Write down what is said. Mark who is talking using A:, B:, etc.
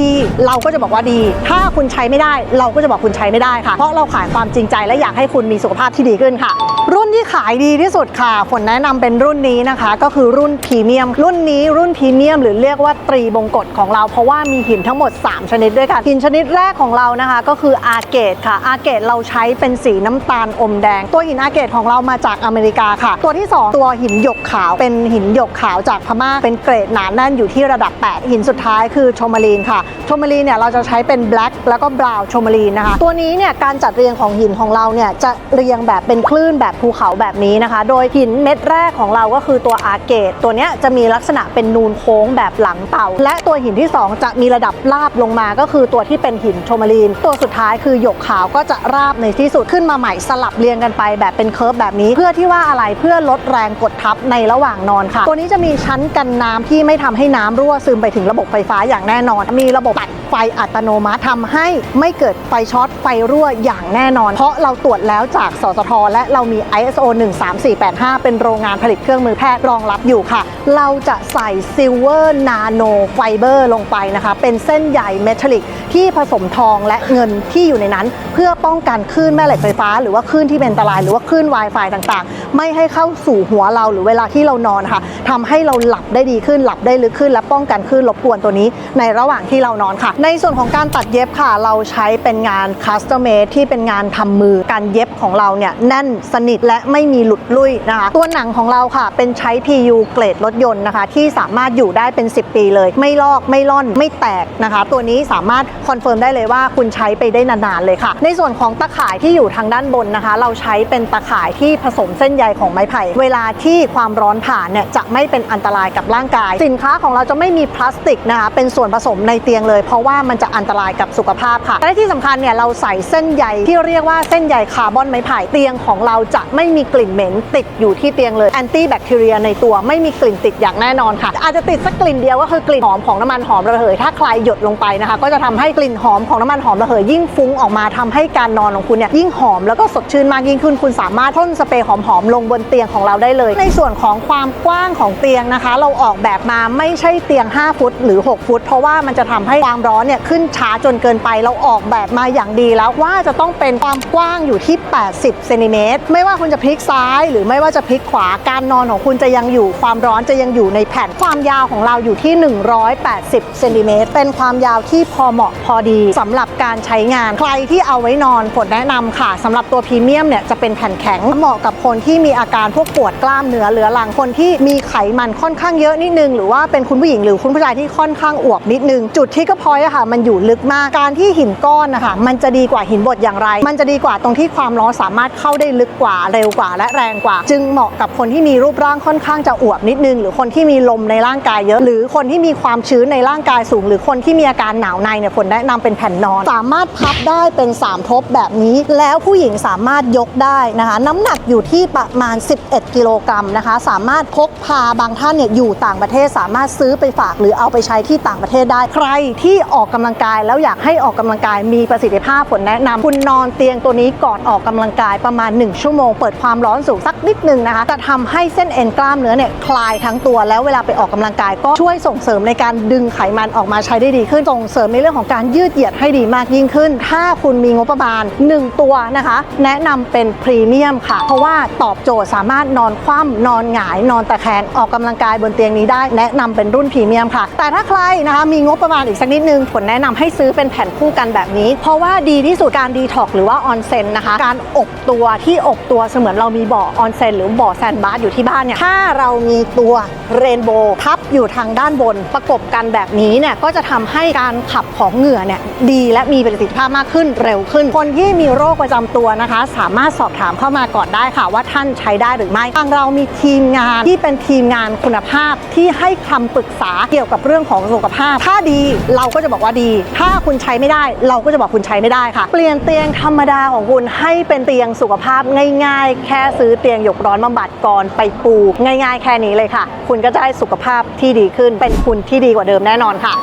A: ดีเราก็จะบอกว่าดี ถ้าคุณใช้ไม่ได้ เราก็จะบอกคุณใช้ไม่ได้ค่ะ เพราะเราขายความจริงใจและอยากให้คุณมีสุขภาพที่ดีขึ้นค่ะ รุ่นที่ขายดีที่สุดค่ะฝนแนะนำเป็นรุ่นนี้นะคะ ก็คือรุ่นพรีเมียม รุ่นนี้รุ่นพรีเมียม หรือเรียกว่าตรีบงกฎของเรา เพราะว่ามีหินทั้งหมด 3 ชนิดด้วยกันหินชนิดแรกของเรานะคะ ก็คืออาเกตค่ะ อาเกตเราใช้เป็นสีน้ำตาลอมแดง ตัวหินอาเกตของเรามาจากอเมริกาค่ะ ตัวที่ 2 ตัวหินหยกขาวเป็นหินหยกขาวจากพม่าเป็นเกรดหนาแน่นอยู่ที่ระดับ 8 หินสุดท้ายคือชมาลีนค่ะโชมาลีเนี่ยเราจะใช้เป็นแบล็กแล้วก็บราวน์โชมาลีนะคะ ตัวนี้เนี่ยการจัดเรียงของหินของเราเนี่ยจะเรียงแบบเป็นคลื่นแบบภูเขาแบบนี้นะคะ โดยหินเม็ดแรกของเราก็คือตัวอาเกต ตัวเนี้ยจะมีลักษณะเป็นนูนโค้งแบบหลังเต่า และตัวหินที่ 2 จะมีระดับราบลงมาก็คือตัวที่เป็นหินโชมาลีน ตัวสุดท้ายคือหยกขาวก็จะราบในที่สุดขึ้นมาใหม่สลับเรียงกันไปแบบเป็นเคิร์ฟแบบนี้ เพื่อที่ว่าอะไรเพื่อลดแรงกดทับในระหว่างนอนค่ะ ตัวนี้จะมีชั้นกันน้ำที่ไม่ทำให้น้ำรั่วซึมไปถึงระบบไฟฟ้าอย่างแน่นอนมีระบบตัดไฟอัตโนมัติทำให้ไม่เกิดไฟช็อตไฟรั่วอย่างแน่นอน เพราะเราตรวจแล้วจากสสทและเรามี ISO 13485 เป็นโรงงานผลิตเครื่องมือแพทย์รองรับอยู่ค่ะ เราจะใส่ซิลเวอร์นาโนไฟเบอร์ลงไปนะคะ เป็นเส้นใหญ่เมทัลลิกที่ผสมทองและเงินที่อยู่ในนั้น เพื่อป้องกันคลื่นแม่เหล็กไฟฟ้า หรือว่าคลื่นที่เป็นอันตราย หรือว่าคลื่น Wi-Fi ต่างๆ ไม่ให้เข้าสู่หัวเราหรือเวลาที่เรานอนค่ะทำให้เราหลับได้ดีขึ้นหลับได้ลึกขึ้น และป้องกันคลื่นรบกวนตัวนี้ ในระหว่างที่เรานอนค่ะ ในส่วนของการตัดเย็บค่ะ เราใช้เป็นงานคัสตอมเมดที่เป็นงานทำมือการเย็บของเราเนี่ยแน่นสนิทและไม่มีหลุดลุ่ยนะคะ ตัวหนังของเราค่ะ เป็นใช้ PU เกรดรถยนต์นะคะ ที่สามารถอยู่ได้เป็น 10 ปีเลย ไม่ลอกไม่ล่อนไม่แตกนะคะ ตัวนี้สามารถคอนเฟิร์มได้เลยว่าคุณใช้ไปได้นานๆเลยค่ะ ในส่วนของตะข่ายที่อยู่ทางด้านบนนะคะ เราใช้เป็นตะข่ายที่ผสมเส้นใยของไม้ไผ่ เวลาที่ความร้อนผ่านเนี่ยจะไม่เป็นอันตรายกับร่างกาย สินค้าของเราจะไม่มีพลาสติกนะคะเป็นส่วนผสมในเตียงเลย เพราะว่ามันจะอันตรายกับสุขภาพค่ะและที่สำคัญเนี่ยเราใส่เส้นใยที่เรียกว่าเส้นใยคาร์บอนไม้ไผ่เตียงของเราจะไม่มีกลิ่นเหม็นติดอยู่ที่เตียงเลยแอนตี้แบคทีเรียในตัวไม่มีกลิ่นติดอย่างแน่นอนค่ะ อาจจะติดสักกลิ่นเดียวก็คือกลิ่นหอมของน้ำมันหอมระเหย ถ้าใครหยดลงไปนะคะ ก็จะทำให้กลิ่นหอมของน้ำมันหอมระเหยยิ่งฟุ้งออกมาทำให้การนอนของคุณเนี่ยยิ่งหอมแล้วก็สดชื่นมากยิ่งขึ้นคุณสามารถพ่นสเปรย์หอมๆลงบนเตียงของเราได้เลย ในส่วนของความกว้างของเตียงนะคะ เราออกแบบมาไม่ใช่เตียง 5 ฟุต หรือ 6 ฟุต เพราะว่ามันจะทำให้ความร้อนเนี่ยขึ้นช้าจนเกินไปเราออกแบบมาอย่างดีแล้วว่าจะต้องเป็นความกว้างอยู่ที่ 80เซนติเมตรไม่ว่าคุณจะพลิกซ้าย หรือไม่ว่าจะพลิกขวาการนอนของคุณจะยังอยู่ความร้อนจะยังอยู่ในแผ่นความยาวของเราอยู่ที่ 180เซนติเมตรเป็นความยาวที่พอเหมาะพอดีสำหรับการใช้งานใครที่เอาไว้นอนฝนแนะนำค่ะสำหรับตัวพรีเมียมเนี่ยจะเป็นแผ่นแข็งเหมาะกับคนที่มีอาการพวกปวดกล้ามเนื้อเรื้อรังคนที่มีไขมันค่อนข้างเยอะนิดนึง หรือว่าเป็นคุณผู้หญิงหรือคุณผู้ชายที่ค่อนข้างอวบนิดนึงจุดที่กระพอยอะค่ะ มันอยู่ลึกมากการที่หินก้อนนะคะมันจะดีกว่าหินบดอย่างไร มันจะดีกว่าตรงที่ความร้อนสามารถเข้าได้ลึกกว่าเร็วกว่า และแรงกว่า จึงเหมาะกับคนที่มีรูปร่างค่อนข้างจะอวบนิดนึง หรือคนที่มีลมในร่างกายเยอะ หรือคนที่มีความชื้นในร่างกายสูง หรือคนที่มีอาการหนาวในเนี่ยฝนแนะนำเป็นแผ่นนอน สามารถพับได้เป็น 3 ทบแบบนี้ แล้วผู้หญิงสามารถยกได้นะคะ น้ำหนักอยู่ที่ประมาณ 11 กิโลกรัมนะคะ สามารถพกพาบางท่านเนี่ยอยู่ต่างประเทศสามารถซื้อไปฝากหรือเอาไปใช้ที่ต่างประเทศได้ใครที่ออกกำลังกาย แล้วอยากให้ออกกำลังกายมีประสิทธิภาพฝนแนะนำคุณนอนเตียงตัวนี้ก่อนออกกำลังกายประมาณ 1 ชั่วโมง เปิดความร้อนสูงสักนิดนึงนะคะจะทำให้เส้นเอ็นกล้ามเนื้อเนี่ยคลายทั้งตัว แล้วเวลาไปออกกำลังกายก็ช่วยส่งเสริมในการดึงไขมันออกมาใช้ได้ดีขึ้นส่งเสริมในเรื่องของการยืดเหยียดให้ดีมากยิ่งขึ้น ถ้าคุณมีงบประมาณ 1 ตัวนะคะ แนะนำเป็นพรีเมียมค่ะ เพราะว่าตอบโจทย์สามารถนอนคว่ำนอนหงาย นอนตะแคงออกกำลังกายบนเตียงนี้ได้ แนะนำเป็นรุ่นพรีเมียมค่ะ แต่ถ้าใครนะคะมีงบประมาณอีกสักนิดนึงผลแนะนำให้ซื้อเป็นแผ่นคู่กันแบบนี้ เพราะว่าดีที่สุดการดีท็อกหรือว่าออนเซนนะคะ การอบตัวที่อบตัวเสมือนเรามีบ่อออนเซนหรือบ่อแซนบาร์อยู่ที่บ้านเนี่ยถ้าเรามีตัวเรนโบว์ทับอยู่ทางด้านบนประกบกันแบบนี้เนี่ยก็จะทำให้การขับของเหงื่อเนี่ยดีและมีประสิทธิภาพมากขึ้นเร็วขึ้น คนที่มีโรคประจำตัวนะคะ สามารถสอบถามเข้ามาก่อนได้ค่ะ ว่าท่านใช้ได้หรือไม่ทางเรามีทีมงานที่เป็นทีมงานคุณภาพที่ให้คำปรึกษาเกี่ยวกับเรื่องของสุขภาพ ถ้าดีเราก็จะบอกว่าดี ถ้าคุณใช้ไม่ได้ เราก็จะบอกคุณใช้ไม่ได้ค่ะ เปลี่ยนเตียงธรรมดาของคุณให้เป็นเตียงสุขภาพง่าย ๆ แค่ซื้อเตียงหยกร้อนบำบัดก่อนไปปูง่าย ๆ แค่นี้เลยค่ะ คุณก็จะได้สุขภาพที่ดีขึ้น เป็นคุณที่ดีกว่าเดิมแน่นอนค่ะ